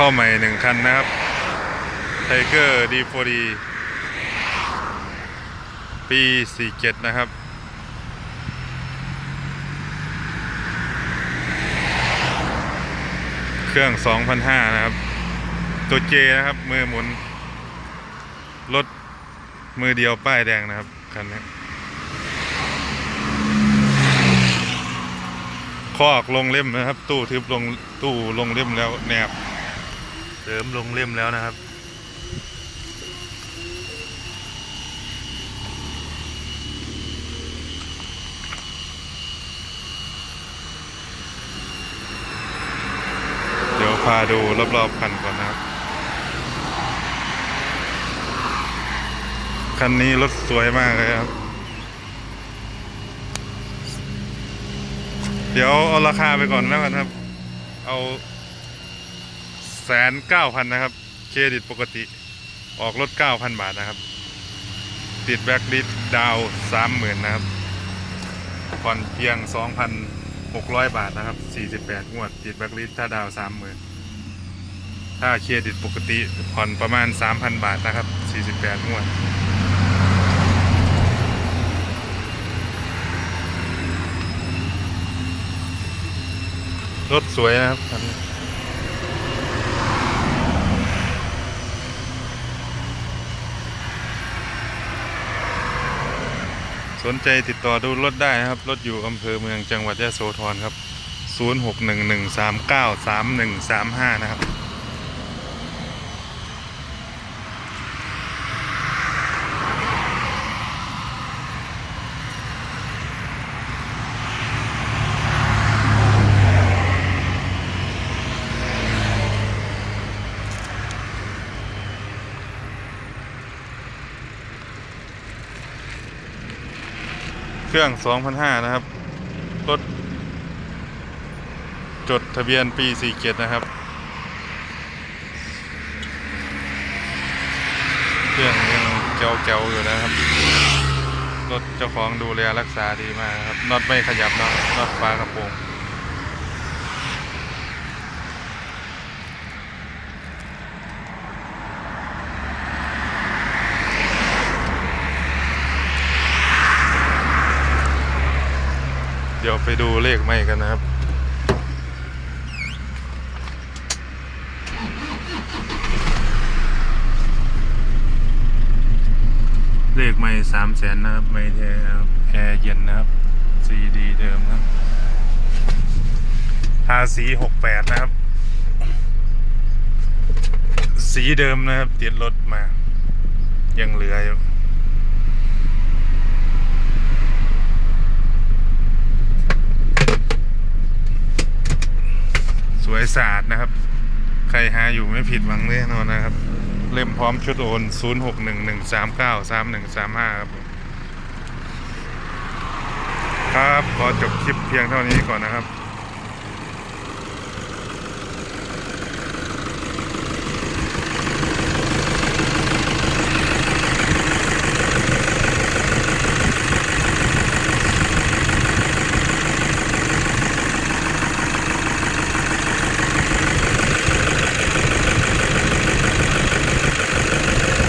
เข้าใหม่หนึ่งคันนะครับไทเกอร์ดีโฟดีปี47นะครับเครื่อง 2,500 นะครับ ตัวเจนะครับ มือหมุน รถ มือเดียวป้ายแดงนะครับ คันนี้คอกลงเล่มนะครับ ตู้ทึบลงตู้ลงเล่มแล้วแนบ เสริมลงเล่มแล้วนะครับ เดี๋ยวพาดูรอบๆคันก่อนนะครับ คันนี้รถสวยมากเลยครับเดี๋ยวเอาราคาไปก่อนแล้วกันครับ เอา แสนเก้าพันนะครับ เครดิตปกติออกรถเก้าพันบาทนะครับ ติดแบ็กลิสดาวสามหมื่นนะครับผ่อนเพียงสองพันหกร้อยบาทนะครับสี่สิบแปดงวด ติดแบ็กลิสถ้าดาวสามหมื่นถ้าเครดิตปกติผ่อนประมาณสามพันบาทนะครับสี่สิบแปดงวดรถสวยนะครับคันนี้ สนใจติดต่อดูรถได้นะครับ รถอยู่อำเภอเมืองจังหวัดยะโสธรครับ 0611393135 นะครับ เครื่อง2,500นะครับ รถ จดทะเบียนปี 47 นะครับ เครื่องยังเจ๋วๆอยู่นะครับ รถเจ้าของดูแลรักษาดีมากครับน็อตไม่ขยับน็อตน็อตฟ้ากระโปรง ไปดูเลขใหม่กันนะครับ เลขไม่สามแสนนะครับ ไม่แท้ครับแอร์เย็นนะครับซีดีเดิมนะครับภาษีหกแปดนะครับ สีเดิมนะครับติดรถมา ยังเหลืออยู่ ส วยสะอาดนะครับ ใครหาอยู่ไม่ผิดหวังแน่นอนนะครับ เล่มพร้อมชุดโอน 0 6 1 1 3 9 3 1 3 5 ครับครับขอจบคลิปเพียงเท่านี้ก่อนนะครับ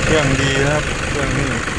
เครื่องดีนะครับ เครื่องนี้